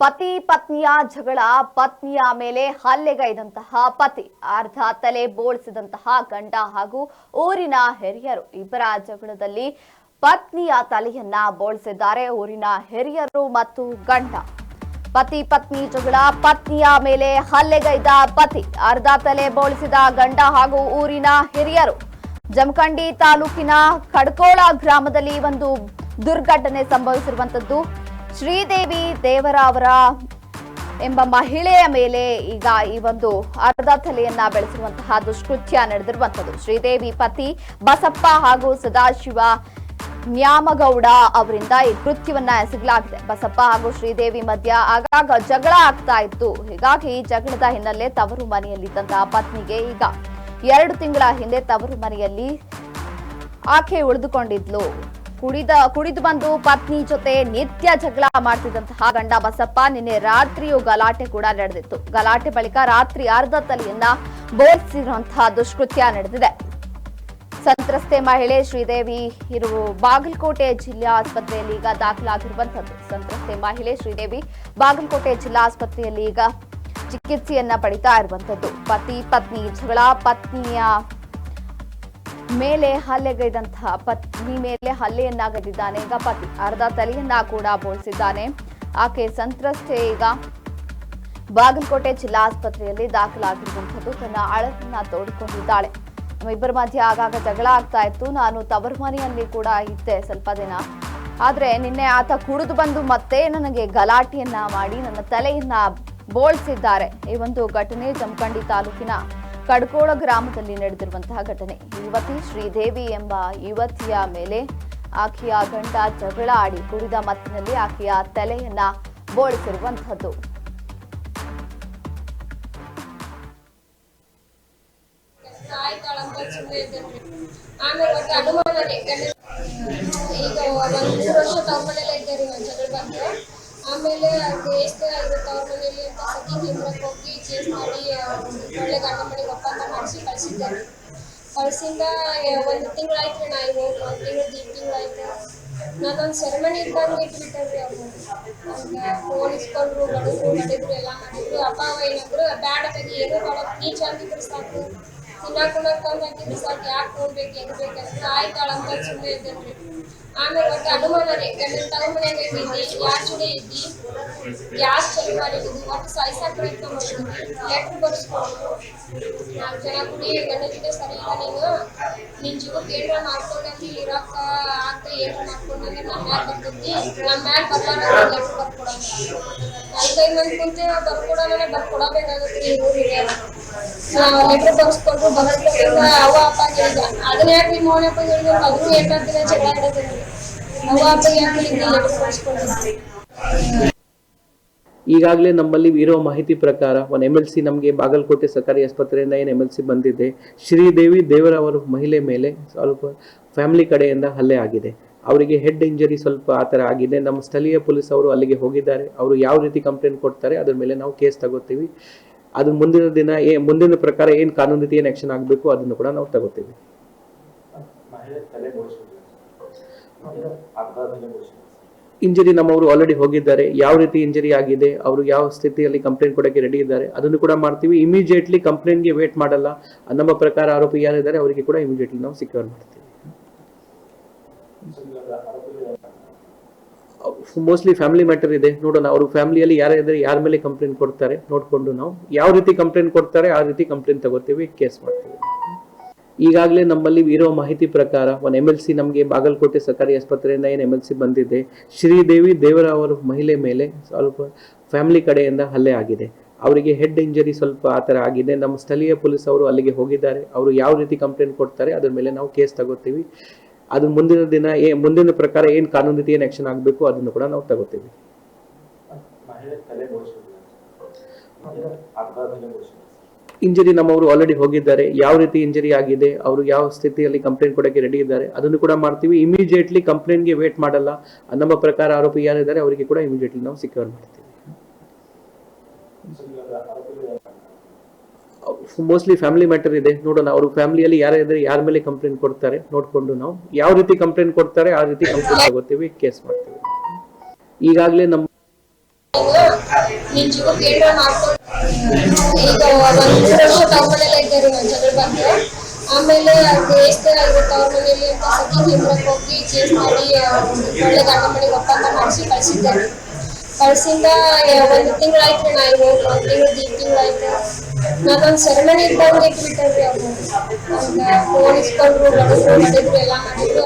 ಪತಿ ಪತ್ನಿಯ ಜಗಳ, ಪತ್ನಿಯ ಮೇಲೆ ಹಲ್ಲೆಗೈದಂತಹ ಪತಿ, ಅರ್ಧ ತಲೆ ಬೋಳಿಸಿದಂತಹ ಗಂಡ ಹಾಗೂ ಊರಿನ ಹಿರಿಯರು ಇಬ್ಬರ ಜಗಳದಲ್ಲಿ ಪತ್ನಿಯ ತಲೆಯನ್ನ ಬೋಳಿಸಿದ್ದಾರೆ. ಊರಿನ ಹಿರಿಯರು ಮತ್ತು ಗಂಡ. ಪತಿ ಪತ್ನಿ ಜಗಳ, ಪತ್ನಿಯ ಮೇಲೆ ಹಲ್ಲೆಗೈದ ಪತಿ, ಅರ್ಧ ತಲೆ ಬೋಳಿಸಿದ ಗಂಡ ಹಾಗೂ ಊರಿನ ಹಿರಿಯರು. ಜಮಖಂಡಿ ತಾಲೂಕಿನ ಕಡ್ಕೋಳ ಗ್ರಾಮದಲ್ಲಿ ಒಂದು ದುರ್ಘಟನೆ ಸಂಭವಿಸಿರುವಂತದ್ದು ಶ್ರೀದೇವಿ ದೇವರಾವರ ಎಂಬ ಮಹಿಳೆಯ ಮೇಲೆ ಈಗ ಈ ಒಂದು ಅರ್ಧ ತಲೆಯನ್ನ ಬೆಳೆಸಿರುವಂತಹ ದುಷ್ಕೃತ್ಯ ನಡೆದಿರುವಂತದ್ದು ಶ್ರೀದೇವಿ ಪತಿ ಬಸಪ್ಪ ಹಾಗೂ ಸದಾಶಿವ ನ್ಯಾಮಗೌಡ ಅವರಿಂದ ಈ ಕೃತ್ಯವನ್ನ ಎಸಗಲಾಗಿದೆ. ಬಸಪ್ಪ ಹಾಗೂ ಶ್ರೀದೇವಿ ಮಧ್ಯ ಆಗಾಗ ಜಗಳ ಆಗ್ತಾ ಇತ್ತು. ಹೀಗಾಗಿ ಜಗಳದ ಹಿನ್ನೆಲೆ ತವರು ಮನೆಯಲ್ಲಿದ್ದಂತಹ ಪತ್ನಿಗೆ ಈಗ ಎರಡು ತಿಂಗಳ ಹಿಂದೆ ತವರು ಮನೆಯಲ್ಲಿ ಆಕೆ ಉಳಿದುಕೊಂಡಿದ್ಲು. ಕುಡಿದ ಕುಡಿದು ಬಂದು ಪತ್ನಿ ಜೊತೆ ನಿತ್ಯ ಜಗಳ ಮಾಡ್ತಿದ್ದಂತಹ ಗಂಡ ಬಸಪ್ಪ ನಿನ್ನೆ ರಾತ್ರಿಯೂ ಗಲಾಟೆ ಕೂಡ ನಡೆದಿತ್ತು. ಗಲಾಟೆ ಬಳಿಕ ರಾತ್ರಿ ಅರ್ಧ ತಲೆಯನ್ನ ಬೋಧಿಸಿರುವಂತಹ ದುಷ್ಕೃತ್ಯ ನಡೆದಿದೆ. ಸಂತ್ರಸ್ತೆ ಮಹಿಳೆ ಶ್ರೀದೇವಿ ಇರುವ ಬಾಗಲಕೋಟೆ ಜಿಲ್ಲಾ ಆಸ್ಪತ್ರೆಯಲ್ಲಿ ಈಗ ದಾಖಲಾಗಿರುವಂತದ್ದು ಸಂತ್ರಸ್ತೆ ಮಹಿಳೆ ಶ್ರೀದೇವಿ ಬಾಗಲಕೋಟೆ ಜಿಲ್ಲಾ ಆಸ್ಪತ್ರೆಯಲ್ಲಿ ಈಗ ಚಿಕಿತ್ಸೆಯನ್ನ ಪಡಿತಾ ಇರುವಂತದ್ದು ಪತಿ ಪತ್ನಿ ಜಗಳ, ಪತ್ನಿಯ ಮೇಲೆ ಹಲ್ಲೆಗೈದಂತಹ ಪತ್ನಿ ಮೇಲೆ ಹಲ್ಲೆಯನ್ನಾಗದಿದ್ದಾನೆ. ಈಗ ಪತಿ ಅರ್ಧ ತಲೆಯನ್ನ ಕೂಡ ಬೋಳಿಸಿದ್ದಾನೆ. ಆಕೆ ಸಂತ್ರಸ್ತೆ ಈಗ ಬಾಗಲಕೋಟೆ ಜಿಲ್ಲಾ ಆಸ್ಪತ್ರೆಯಲ್ಲಿ ದಾಖಲಾಗಿರುವಂತದ್ದು ತನ್ನ ಅಳತನ್ನ ತೋಡಿಕೊಂಡಿದ್ದಾಳೆ. ಇಬ್ಬರ ಮಧ್ಯೆ ಆಗಾಗ ಜಗಳ ಆಗ್ತಾ ಇತ್ತು. ನಾನು ತವರು ಮನೆಯಲ್ಲಿ ಕೂಡ ಇದ್ದೆ ಸ್ವಲ್ಪ ದಿನ. ಆದ್ರೆ ನಿನ್ನೆ ಆತ ಕುಡಿದು ಬಂದು ಮತ್ತೆ ನನಗೆ ಗಲಾಟೆಯನ್ನ ಮಾಡಿ ನನ್ನ ತಲೆಯನ್ನ ಬೋಳ್ಸಿದ್ದಾರೆ. ಈ ಒಂದು ಘಟನೆ ಜಮಖಂಡಿ ತಾಲೂಕಿನ ಕಡ್ಕೋಳ ಗ್ರಾಮದಲ್ಲಿ ನಡೆದಿರುವಂತಹ ಘಟನೆ. ಯುವತಿ ಶ್ರೀದೇವಿ ಎಂಬ ಯುವತಿಯ ಮೇಲೆ ಆಕೆಯ ಗಂಡ ಜಗಳ ಆಡಿ ಕುಡಿದ ಮತ್ತಿನಲ್ಲಿ ಆಕೆಯ ತಲೆಯನ್ನ ಬೋಳಿಸಿರುವಂತಹದ್ದು ಈಗ ಒಂದು ವರ್ಷ ತಮ್ಮನೆಲ್ಲ ಮನೇಲೆ ಇದ್ದೇರಿ ಜಗಳ ಬಂದು ಆಮೇಲೆ ಕೇಸ್ ಇರುತ್ತೆ ಅವ್ರ ಮನೇಲಿ ಅಂತ ಸಖಿ ಕೇಂದ್ರಕ್ಕೆ ಹೋಗಿ ಚೇಸ್ ಮಾಡಿ ಒಳ್ಳೆ ಗಂಡ ಮನೆಗೆ ಒಪ್ಪಂದ ಮಾಡಿಸಿ ಕಳಿಸಿದ್ದಾರೆ ಕಳ್ಸಿಂದ ಒಂದು ತಿಂಗಳಾಯ್ತು ನಾ ಈಗ ಒಂದು ತಿಂಗಳು, ದೀಡ್ ತಿಂಗಳಾಯ್ತು. ನಾನೊಂದು ಸೆರೆಮನಿ ಇದ್ದಂಗೆ ಇಟ್ಬಿಟ್ಟವ್ರಿ ಅವ್ರು ನಮ್ಗೆ ಫೋನ್ ಇಸ್ಕೊಂಡ್ರು ಬಡಿದ್ರು ಬಡಿದ್ರು ಎಲ್ಲ ಮಾಡಿದ್ರು. ಅಪ್ಪ ಅವ ಏನಾದ್ರು ಬ್ಯಾಡ ತೆಗಿ ಏನೂ ಬೇಡ ನೀ ಚಂದ ಇದ್ರೆ. ತಿನ್ನಕ್ ಉಣ್ಣಕ್ ತಂದು ಹಾಕಿದ್ರೆ ಸಾಕು ಯಾಕೆ ಹೋಗ್ಬೇಕು ಹೆಂಗ್ ಬೇಕಂತ ಆಯ್ತಾಳಂತ ಸುಮ್ಮನೆ ಇದ್ದೇನ್ರಿ ಆಮೇಲೆ ಒಟ್ಟು ಅನುಮಾನ ರೀ ಗಂಡನ ತವ್ರ ಮನ್ಯಾಗ ಇದ್ದಿ ಯಾರ ಜೋಡಿ ಇದ್ದಿ ಗ್ಯಾಸ್ ಚೆಕ್ ಮಾಡಿದ್ದು ಒಟ್ಟು ಸಾಯಿಸಾಕ ಪ್ರಯತ್ನ ಮಾಡಿದ್ವಿ ಲೆಟ್ರ್ ಬರ್ಸ್ಕೊಂಡು ನಾಲ್ಕು ಜನ ಕುಡಿ ಗಂಡ ಜೊತೆ ಸರಿ ಇಲ್ಲ ನೀನು ನಿನ್ ಜೀವಕ್ಕೆ ಏನ್ರ ಮಾಡ್ಕೊಂಡಂಗೆ ಇರಕ್ಕ ಆಗ್ತ ಏನ್ರ ಮಾಡ್ಕೊಂಡಂಗೆ ನಮ್ಮ ಮ್ಯಾಲ ಬರ್ತೈತಿ ನಮ್ಮ ಮ್ಯಾಲ ಬರ್ಲಾರ ಲೆಟ್ರ್ ಬರ್ಕೊಡಂಗ ನಾಲ್ಕೈದು ಮಂದಿ ಕುಂತೆ ಬರ್ಕೊಡೋಣ ಬರ್ಕೊಡಬೇಕಾಗುತ್ತೆ ಈ ಊರಿಗೆ. ಈಗಾಗಲೇ ನಮ್ಮಲ್ಲಿ ಇರೋ ಮಾಹಿತಿ ಪ್ರಕಾರ ಒಂದು ಎಂ ಎಲ್ ಸಿ ನಮಗೆ ಬಾಗಲಕೋಟೆ ಸರ್ಕಾರಿ ಆಸ್ಪತ್ರೆಯಿಂದ ಏನು ಎಂ ಎಲ್ ಸಿ ಬಂದಿದೆ. ಶ್ರೀದೇವಿ ದೇವರವರ ಮಹಿಳೆ ಮೇಲೆ ಸ್ವಲ್ಪ ಫ್ಯಾಮಿಲಿ ಕಡೆಯಿಂದ ಹಲ್ಲೆ ಆಗಿದೆ. ಅವರಿಗೆ ಹೆಡ್ ಇಂಜರಿ ಸ್ವಲ್ಪ ಆ ಥರ ಆಗಿದೆ. ನಮ್ಮ ಸ್ಥಳೀಯ ಪೊಲೀಸ್ ಅವರು ಅಲ್ಲಿಗೆ ಹೋಗಿದ್ದಾರೆ. ಅವರು ಯಾವ ರೀತಿ ಕಂಪ್ಲೇಂಟ್ ಕೊಡ್ತಾರೆ, ಅದ್ರ ಮೇಲೆ ನಾವು ಕೇಸ್ ತಗೋತೀವಿ. ಅದು ಮುಂದಿನ ದಿನ ಏ ಮುಂದಿನ ಪ್ರಕಾರ ಏನು ಕಾನೂನು ರೀತಿ ಏನು ಆ್ಯಕ್ಷನ್ ಆಗಬೇಕು ಅದನ್ನು ಕೂಡ ನಾವು ತಗೋತೀವಿ. ಇಂಜರಿ ನಮ್ಮವರು ಆಲ್ರೆಡಿ ಹೋಗಿದ್ದಾರೆ. ಯಾವ ರೀತಿ ಇಂಜರಿ ಆಗಿದೆ ಅವರು ಯಾವ ಸ್ಥಿತಿಯಲ್ಲಿ ಕಂಪ್ಲೇಂಟ್ ಕೊಡಕ್ಕೆ ರೆಡಿ ಇದ್ದಾರೆ ಅದನ್ನು ಕೂಡ ಮಾಡ್ತೀವಿ. ಇಮಿಡಿಯೇಟ್ಲಿ ಕಂಪ್ಲೇಂಟ್ಗೆ ವೇಟ್ ಮಾಡಲ್ಲ. ನಮ್ಮ ಪ್ರಕಾರ ಆರೋಪಿ ಯಾರಿದ್ದಾರೆ ಅವರಿಗೆ ಕೂಡ ಇಮಿಡಿಯೇಟ್ಲಿ ನಾವು ಸಿಕ್ಯೂರ್ ಮಾಡ್ತೀವಿ. ಮೋಸ್ಟ್ಲಿ ಫ್ಯಾಮಿಲಿ ಮ್ಯಾಟರ್ ಇದೆ. ನೋಡೋಣ, ಅವರು ಫ್ಯಾಮಿಲಿಯಲ್ಲಿ ಯಾರಿದ್ದಾರೆ ಯಾರ ಮೇಲೆ ಕಂಪ್ಲೇಂಟ್ ಕೊಡ್ತಾರೆ, ನೋಡಿಕೊಂಡು ನಾವು ಯಾವ ರೀತಿ ಕಂಪ್ಲೇಂಟ್ ಕೊಡ್ತಾರೆ, ಆ ರೀತಿ ಕಂಪ್ಲೇಂಟ್ ತಗೋತೀವಿ ಕೇಸ್ ಮಾಡ್ತೀವಿ. ಈಗಾಗಲೇ ನಮ್ಮಲ್ಲಿ ಇರೋ ಮಾಹಿತಿ ಪ್ರಕಾರ, ಒಂದು ಎಂ ಎಲ್ ಸಿ ನಮಗೆ ಬಾಗಲಕೋಟೆ ಸರ್ಕಾರಿ ಆಸ್ಪತ್ರೆಯಿಂದ ಏನು ಎಂ ಎಲ್ ಸಿ ಬಂದಿದೆ, ಶ್ರೀದೇವಿ ದೇವರಾವರ ಮಹಿಳೆ ಮೇಲೆ ಸ್ವಲ್ಪ ಫ್ಯಾಮಿಲಿ ಕಡೆಯಿಂದ ಹಲ್ಲೆ ಆಗಿದೆ. ಅವರಿಗೆ ಹೆಡ್ ಇಂಜರಿ ಸ್ವಲ್ಪ ಆ ಥರ ಆಗಿದೆ. ನಮ್ಮ ಸ್ಥಳೀಯ ಪೊಲೀಸ್ ಅವರು ಅಲ್ಲಿಗೆ ಹೋಗಿದ್ದಾರೆ. ಅವರು ಯಾವ ರೀತಿ ಕಂಪ್ಲೇಂಟ್ ಕೊಡ್ತಾರೆ, ಅದ್ರ ಮೇಲೆ ನಾವು ಕೇಸ್ ತಗೋತೀವಿ. ಅದು ಮುಂದಿನ ದಿನ ಏ ಮುಂದಿನ ಪ್ರಕಾರ ಏನು ಕಾನೂನು ರೀತಿ ಏನು ಆ್ಯಕ್ಷನ್ ಆಗಬೇಕು ಅದನ್ನು ಕೂಡ ನಾವು ತಗೋತೀವಿ. ಇಂಜರಿ ನಮ್ಮವರು ಆಲ್ರೆಡಿ ಹೋಗಿದ್ದಾರೆ. ಯಾವ ರೀತಿ ಇಂಜರಿ ಆಗಿದೆ ಅವರು ಯಾವ ಸ್ಥಿತಿಯಲ್ಲಿ ಕಂಪ್ಲೇಂಟ್ ಕೊಡೋಕ್ಕೆ ರೆಡಿ ಇದ್ದಾರೆ ಅದನ್ನು ಕೂಡ ಮಾಡ್ತೀವಿ. ಇಮಿಡಿಯೇಟ್ಲಿ ಕಂಪ್ಲೇಂಟ್ಗೆ ವೇಟ್ ಮಾಡಲ್ಲ. ನಮ್ಮ ಪ್ರಕಾರ ಆರೋಪಿ ಯಾರಿದ್ದಾರೆ ಅವರಿಗೆ ಕೂಡ ಇಮಿಡಿಯೇಟ್ಲಿ ನಾವು ಸಿಕ್ಯೂರ್ ಮಾಡ್ತೀವಿ. ಮೋಸ್ಟ್ಲಿ ಫ್ಯಾಮಿಲಿ ಮ್ಯಾಟರ್ ಇದೆ. ನೋಡೋಣ ಅವರು ಫ್ಯಾಮಿಲಿಯಲ್ಲಿ ಯಾರಿದ್ರೆ ಯಾರ ಮೇಲೆ ಕಂಪ್ಲೇಂಟ್ ಕೊಡ್ತಾರೆ ನೋಡಿಕೊಂಡು ನಾವು. ಯಾವ ರೀತಿ ಕಂಪ್ಲೇಂಟ್ ಕೊಡ್ತಾರೆ ಆ ರೀತಿ ಕಂಪ್ಲೇಂಟ್ ತಗೋತೀವಿ ಕೇಸ್ ಮಾಡ್ತೀವಿ. ಈಗಾಗಲೇ ನಮ್ಮ ಆಮೇಲೆ ಅದು ಎಷ್ಟೇ ಆಗಿರುತ್ತೆ ಅವ್ರ ಮನೇಲಿ ಅಂತ ಸಖಿ ಕೇಂದ್ರಕ್ಕೆ ಹೋಗಿ ಕೇಸ್ ಮಾಡಿ ಆ, ಒಳ್ಳೆ ಗಂಡ ಮನೆಗೆ ಒಪ್ಪಂದ ಮಾಡಿಸಿ ಕಳ್ಸಿದ್ದಾರೆ. ಕಳ್ಸಿಂದ ಒಂದು ತಿಂಗಳಾಯ್ತು ನಾ ಹೋಗಿ ಒಂದ್ ತಿಂಗಳು ದೀಪ್ ತಿಂಗಳಾಯ್ತು. ನಾನೊಂದ್ ಸೆರೆಮನಿ ಇದ್ದಂಗೆ ಇಟ್ಬಿಟ್ಟೆ ಅವ್ರು. ಹಂಗ ಫೋನ್ ಇಸ್ಕೊಂಡ್ರು ಬಡಿದ್ರು ಮಾಡಿದ್ರು ಎಲ್ಲಾ ಮಾಡಿದ್ರು.